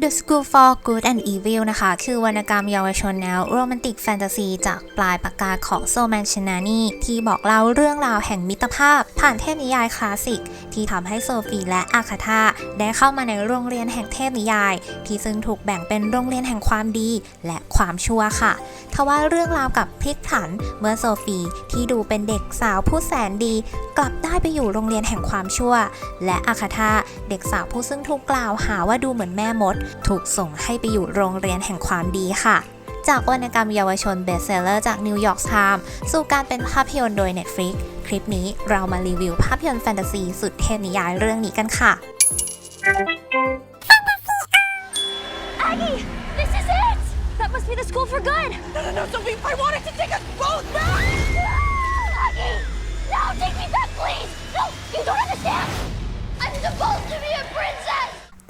The School for Good and Evil นะคะ คือวรรณกรรมเยาวชนแนวโรแมนติกแฟนตาซีจากปลายปากกาของโซแมนชนานีที่บอกเล่าเรื่องราวแห่งมิตรภาพ ผ่านเทพนิยายคลาสสิก ที่ทำให้โซฟีและอาคาธาได้เข้ามาในโรงเรียนแห่งเทพนิยาย ที่ซึ่งถูกแบ่งเป็นโรงเรียนแห่งความดี และความชั่วค่ะทว่าเรื่องราวกับพลิกผันเมื่อโซฟีที่ดูเป็นเด็กสาวผู้แสนดี กลับได้ไปอยู่โรงเรียนแห่งความชั่ว และอาคาธาเด็กสาวผู้ซึ่งถูกกล่าวหาว่าดูเหมือนแม่มดถูกส่งให้ไปอยู่โรงเรียนแห่งความดีค่ะ จากวรรณกรรมเยาวชนเบสเซลเลอร์จากนิวยอร์กไทม์สู่การเป็นภาพยนตร์โดย Netflix คลิปนี้เรามารีวิวภาพยนตร์แฟนตาซีสุดเทพนิยายเรื่องนี้กันค่ะ Aggie, this is it! That must be the school for good! No, no, no, Sophie, I wanted to take us both back! Aggie! No, take me back, please! No, you don't understand! I'm supposed to be a princess!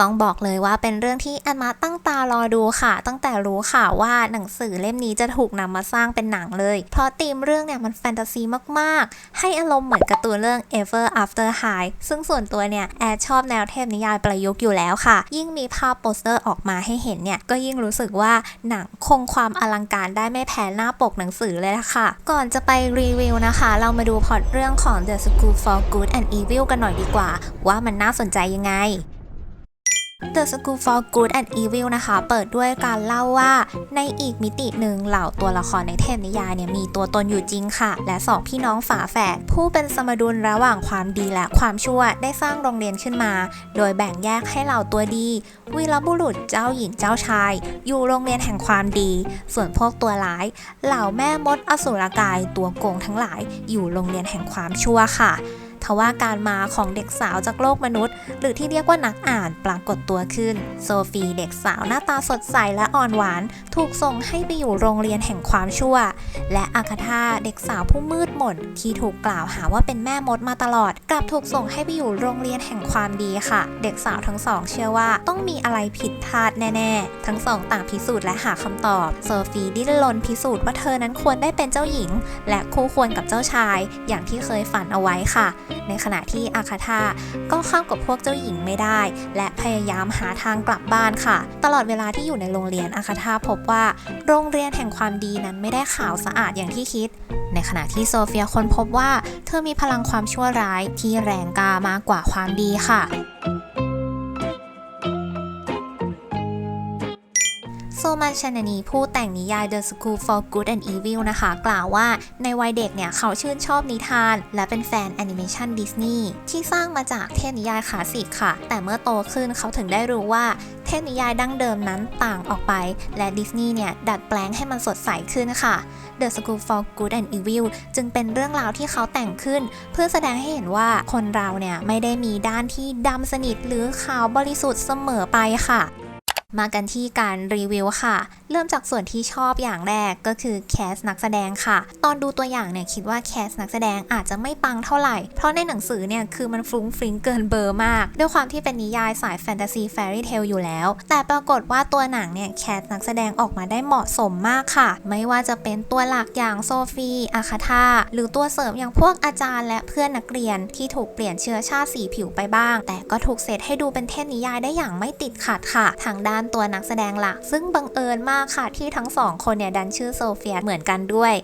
ต้องบอกเลยว่าเป็นเรื่องที่แอนมาตั้งตารอดูค่ะ ตั้งแต่รู้ข่าวว่าหนังสือเล่มนี้จะถูกนำมาสร้างเป็นหนังเลย เพราะธีมเรื่องเนี่ยมันแฟนตาซีมากๆ ให้อารมณ์เหมือนการ์ตูนเรื่อง Ever After High ซึ่งส่วนตัวเนี่ยแอดชอบแนวเทพนิยายประยุกต์อยู่แล้วค่ะ ยิ่งมีภาพโปสเตอร์ออกมาให้เห็นเนี่ยก็ยิ่งรู้สึกว่าหนังคงความอลังการได้ไม่แพ้หน้าปกหนังสือเลยละค่ะ ก่อนจะไปรีวิวนะคะ เรามาดูพอตเรื่องของ The School for Good and Evil กันหน่อยดีกว่า ว่ามันน่าสนใจยังไง The School for Good and Evil นะคะ เปิดด้วยการเล่าว่าในอีกมิติหนึ่งเหล่าตัวละครในเทพนิยายเนี่ยมีตัวตนอยู่จริงค่ะ และสองพี่น้องฝาแฝดผู้เป็นสมดุลระหว่างความดีและความชั่วได้สร้างโรงเรียนขึ้นมา โดยแบ่งแยกให้เหล่าตัวดี วีรบุรุษเจ้าหญิงเจ้าชาย อยู่โรงเรียนแห่งความดี ส่วนพวกตัวร้าย เหล่าแม่มดอสูรกายตัวโกงทั้งหลาย อยู่โรงเรียนแห่งความชั่วค่ะ ทว่าการมาของเด็กสาวจากโลกมนุษย์ หรือที่เรียกว่านักอ่านปรากฏตัวขึ้น โซฟีเด็กสาวหน้าตาสดใสและอ่อนหวาน ถูกส่งให้ไปอยู่โรงเรียนแห่งความชั่ว และอาคาธาเด็กสาวผู้มืดมนที่ถูกกล่าวหาว่าเป็นแม่มดมาตลอด กลับถูกส่งให้ไปอยู่โรงเรียนแห่งความดีค่ะ เด็กสาวทั้งสองเชื่อว่าต้องมีอะไรผิดพลาดแน่ๆ ทั้งสองต่างพิสูจน์และหาคำตอบ โซฟีดิ้นรนพิสูจน์ว่าเธอนั้นควรได้เป็นเจ้าหญิง และคู่ควรกับเจ้าชาย อย่างที่เคยฝันเอาไว้ค่ะในขณะที่อาคาธาก็เข้ากับพวกเจ้าหญิงไม่ได้ และพยายามหาทางกลับบ้านค่ะ ตลอดเวลาที่อยู่ในโรงเรียนอาคาธาพบว่า โรงเรียนแห่งความดีนั้นไม่ได้ขาวสะอาดอย่างที่คิด ในขณะที่โซเฟียค้นพบว่า เธอมีพลังความชั่วร้ายที่แรงกล้ามากกว่าความดีค่ะ โซมันชนานีผู้แต่งนิยาย The School for Good and Evil นะคะ กล่าวว่าในวัยเด็กเนี่ย เขาชื่นชอบนิทาน และเป็นแฟนแอนิเมชันดิสนีย์ที่สร้างมาจากเทพนิยายคลาสสิกค่ะ แต่เมื่อโตขึ้นเขาถึงได้รู้ว่าเทพนิยายดั้งเดิมนั้นต่างออกไป และดิสนีย์เนี่ย ดัดแปลงให้มันสดใสขึ้นค่ะ The School for Good and Evil จึงเป็นเรื่องราวที่เขาแต่งขึ้น เพื่อแสดงให้เห็นว่าคนเราเนี่ยไม่ได้มีด้านที่ดำสนิทหรือขาวบริสุทธิ์เสมอไปค่ะ มากันที่การรีวิวค่ะ เริ่มจากส่วนที่ชอบอย่างแรกก็คือแคสนักแสดงค่ะ ตอนดูตัวอย่างเนี่ยคิดว่าแคสนักแสดงอาจจะไม่ปังเท่าไหร่ เพราะในหนังสือเนี่ยคือมันฟรุ้งฟริ้งเกินเบอร์มาก ด้วยความที่เป็นนิยายสายแฟนตาซีแฟรี่เทลอยู่แล้ว แต่ปรากฏว่าตัวหนังเนี่ยแคสนักแสดงออกมาได้เหมาะสมมากค่ะ ไม่ว่าจะเป็นตัวหลักอย่างโซฟีอาคาธาหรือตัวเสริมอย่างพวกอาจารย์และเพื่อนนักเรียนที่ถูกเปลี่ยนเชื้อชาติสีผิวไปบ้าง แต่ก็ถูกเซตให้ดูเป็นเทพนิยายได้อย่างไม่ติดขัดค่ะทางด้านตัวนักแสดงหลัก ซึ่งบังเอิญมากค่ะที่ทั้งสองคนเนี่ยดันชื่อโซเฟียเหมือนกันด้วย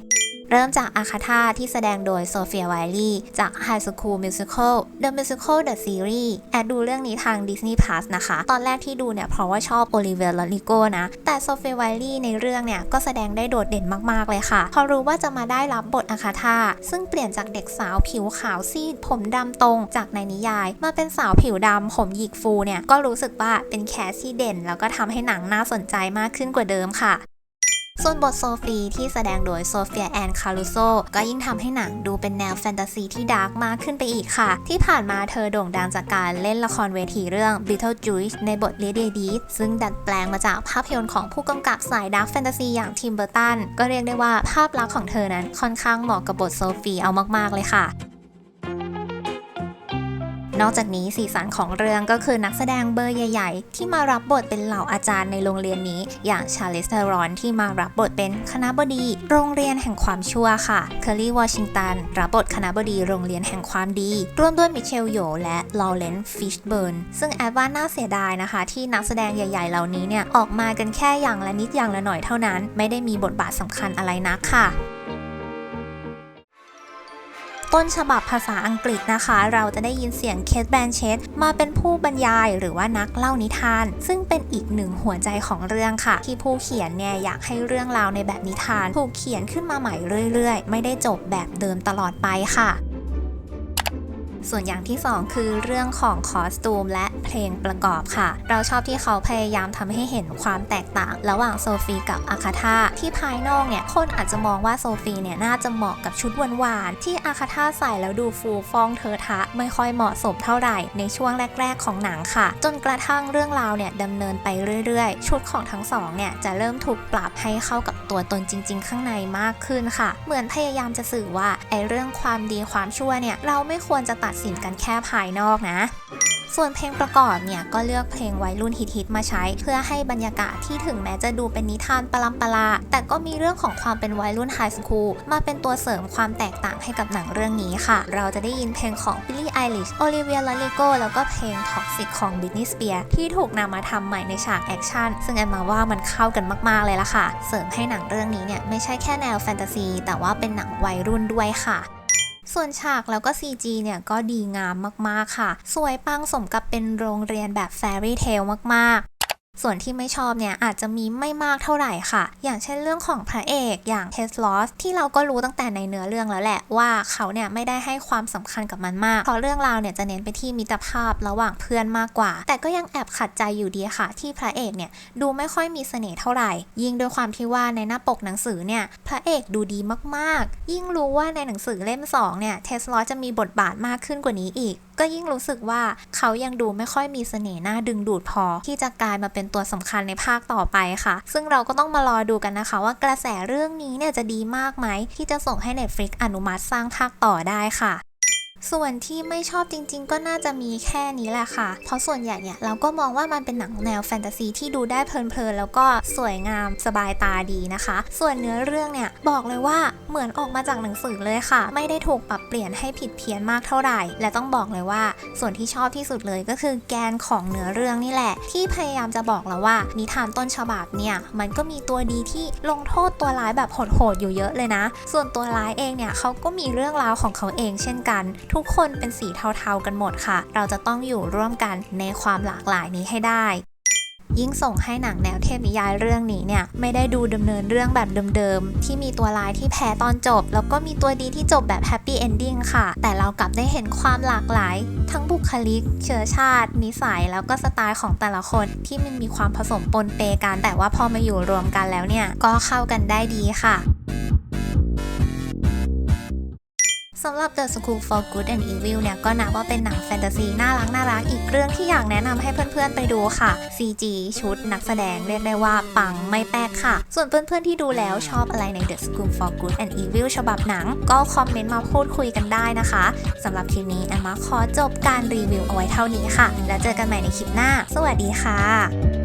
เริ่มจากอาคาธาที่แสดงโดยโซเฟียไวลี่จาก High School Musical The Musical The Series แอดดูเรื่องนี้ทาง Disney Plus นะคะ ตอนแรกที่ดูเนี่ยเพราะว่าชอบโอลิเวียร์ลอริโกนะ แต่โซเฟียไวลี่ในเรื่องเนี่ยก็แสดงได้โดดเด่นมาก ๆ เลยค่ะ พอรู้ว่าจะมาได้รับบทอาคาธาซึ่งเปลี่ยนจากเด็กสาวผิวขาวซีด ผมดำตรงจากในนิยาย มาเป็นสาวผิวดำผมหยิกฟูเนี่ยก็รู้สึกว่าเป็นแคสที่เด่น แล้วก็ทำให้หนังน่าสนใจมากขึ้นกว่าเดิมค่ะ ส่วนบทโซฟีที่แสดงโดยโซเฟียแอนคารูโซก็ยิ่งทำให้หนังดูเป็นแนวแฟนตาซีที่ดาร์กมากขึ้นไปอีกค่ะ ที่ผ่านมาเธอโด่งดังจากการเล่นละครเวทีเรื่อง Beetlejuice ในบท Lady d e e ซึ่งดัดแปลงมาจากภาพยนตร์ของผู้กำกับสายดาร์กแฟนตาซีอย่างทิมเบอร์ตันก็เรียกได้ว่าภาพลักษณ์ของเธอนั้นค่อนข้างเหมาะกับบทโซฟีเอามากๆเลยค่ะ นอกจากนี้สีสันของเรื่องก็คือนักแสดงเบอร์ใหญ่ ๆ ที่มารับบทเป็นเหล่าอาจารย์ในโรงเรียนนี้ อย่างชาลิสเทอรอนที่มารับบทเป็นคณะบดี โรงเรียนแห่งความชั่วค่ะเคอรี่วอชิงตันรับบทคณะบดีโรงเรียนแห่งความดี ร่วมด้วยมิเชลโยและลอเรนซ์ฟิชเบิร์นซึ่งแอดว่าน่าเสียดายนะคะ ที่นักแสดงใหญ่ ๆ เหล่านี้เนี่ยออกมากันแค่อย่างละนิดอย่างละหน่อยเท่านั้น ไม่ได้มีบทบาทสำคัญอะไรนักค่ะ ต้นฉบับภาษาอังกฤษนะคะ เราจะได้ยินเสียงเคทแบนเชตมาเป็นผู้บรรยายหรือว่านักเล่านิทาน ซึ่งเป็นอีกหนึ่งหัวใจของเรื่องค่ะ ที่ผู้เขียนเนี่ยอยากให้เรื่องราวในแบบนิทาน ถูกเขียนขึ้นมาใหม่เรื่อยๆ ไม่ได้จบแบบเดิมตลอดไปค่ะ ส่วนอย่างที่ 2 คือเรื่องของคอสตูมและเพลงประกอบค่ะ เราชอบที่เขาพยายามทำให้เห็นความแตกต่าง ระหว่างโซฟีกับอาคาธาที่ภายนอกเนี่ยคนอาจจะมองว่าโซฟีเนี่ยน่าจะเหมาะกับชุดหวานๆที่อาคาธาใส่แล้วดูฟูฟ่องเทอะทะ ไม่ค่อยเหมาะสมเท่าไหร่ในช่วงแรก ๆ ของหนังค่ะ จนกระทั่งเรื่องราวเนี่ยดำเนินไปเรื่อยๆ ชุดของทั้งสองเนี่ยจะเริ่มถูกปรับให้เข้ากับตัวตนจริง ๆ ข้างในมากขึ้นค่ะ เหมือนพยายามจะสื่อว่าไอเรื่องความดีความชั่วเนี่ยเราไม่ควรจะตัดสินกันแค่ภายนอกนะ ส่วนเพลงประกอบเนี่ยก็เลือกเพลงวัยรุ่นฮิตๆมาใช้ เพื่อให้บรรยากาศที่ถึงแม้จะดูเป็นนิทานปลัมปลา แต่ก็มีเรื่องของความเป็นวัยรุ่นไฮสคูลมาเป็นตัวเสริมความแตกต่างให้กับหนังเรื่องนี้ค่ะ เราจะได้ยินเพลงของ Billie Eilish Olivia Rodrigo แล้วก็เพลง Toxic ของ Britney Spears ที่ถูกนำมาทำใหม่ในฉากแอคชั่นซึ่งแอมมาว่ามันเข้ากันมากๆเลยล่ะค่ะ เสริมให้หนังเรื่องนี้เนี่ยไม่ใช่แค่แนวแฟนตาซีแต่ว่าเป็นหนังวัยรุ่นด้วยค่ะ ส่วนฉากแล้วก็ CG เนี่ยก็ดีงามมากๆค่ะ สวยปังสมกับเป็นโรงเรียนแบบแฟรี่เทลมากๆ ส่วนที่ไม่ชอบเนี่ยอาจจะมีไม่มากเท่าไหร่ค่ะ อย่างเช่นเรื่องของพระเอกอย่างเทสลอสที่เราก็รู้ตั้งแต่ในเนื้อเรื่องแล้วแหละว่าเขาเนี่ยไม่ได้ให้ความสำคัญกับมันมาก เพราะเรื่องราวเนี่ยจะเน้นไปที่มิตรภาพระหว่างเพื่อนมากกว่า แต่ก็ยังแอบขัดใจอยู่ดีค่ะ ที่พระเอกเนี่ยดูไม่ค่อยมีเสน่ห์เท่าไหร่ ยิ่งด้วยความที่ว่าในหน้าปกหนังสือเนี่ยพระเอกดูดีมากๆ ยิ่งรู้ว่าในหนังสือเล่มสองเนี่ยเทสลอสจะมีบทบาทมากขึ้นกว่านี้อีก ก็ยิ่งรู้สึกว่าเขายังดูไม่ค่อยมีเสน่ห์น่าดึงดูดพอ ที่จะกลายมาเป็นตัวสำคัญในภาคต่อไปค่ะ ซึ่งเราก็ต้องมารอดูกันนะคะ ว่ากระแสเรื่องนี้เนี่ยจะดีมากไหมที่จะส่งให้ Netflix อนุมัติสร้างภาคต่อได้ค่ะ ส่วนที่ไม่ชอบจริงๆ ก็น่าจะมีแค่นี้แหละค่ะ เพราะส่วนใหญ่เนี่ยเราก็มองว่ามันเป็นหนังแนวแฟนตาซีที่ดูได้เพลินๆ แล้วก็สวยงามสบายตาดีนะคะ ส่วนเนื้อเรื่องเนี่ยบอกเลยว่าเหมือนออกมาจากหนังสือเลยค่ะ ไม่ได้ถูกปรับเปลี่ยนให้ผิดเพี้ยนมากเท่าไหร่ และต้องบอกเลยว่า ส่วนที่ชอบที่สุดเลยก็คือแกนของเนื้อเรื่องนี่แหละ ที่พยายามจะบอกเราว่า นิทานต้นฉบับเนี่ยมันก็มีตัวดีที่ลงโทษตัวร้ายแบบโหดๆอยู่เยอะเลยนะ ส่วนตัวร้ายเองเนี่ยเขาก็มีเรื่องราวของเขาเองเช่นกันทุกคนเป็นสีเทาๆกันหมดค่ะ เราจะต้องอยู่ร่วมกันในความหลากหลายนี้ให้ได้ยิ่งส่งให้หนังแนวเทพนิยายเรื่องนี้เนี่ย ไม่ได้ดูดำเนินเรื่องแบบเดิมๆ ที่มีตัวร้ายที่แพ้ตอนจบ แล้วก็มีตัวดีที่จบแบบแฮปปี้เอนดิ้งค่ะ แต่เรากลับได้เห็นความหลากหลาย ทั้งบุคลิก เชื้อชาติ นิสัย แล้วก็สไตล์ของแต่ละคนที่มันมีความผสมปนเปกันแต่ว่าพอมาอยู่รวมกันแล้วเนี่ย ก็เข้ากันได้ดีค่ะ สำหรับ The School for Good and Evil เนี่ยก็นับว่าเป็นหนังแฟนตาซีน่ารักน่ารักอีกเรื่องที่อยากแนะนำให้เพื่อนๆไปดูค่ะ CG ชุดนักแสดงเรียกได้ว่าปังไม่แปลกค่ะ ส่วนเพื่อนๆที่ดูแล้วชอบอะไรใน The School for Good and Evil ฉบับหนัง ก็คอมเมนต์มาพูดคุยกันได้นะคะสำหรับคลิปนี้แอมมาขอจบการรีวิวเอาไว้เท่านี้ค่ะ แล้วเจอกันใหม่ในคลิปหน้า สวัสดีค่ะ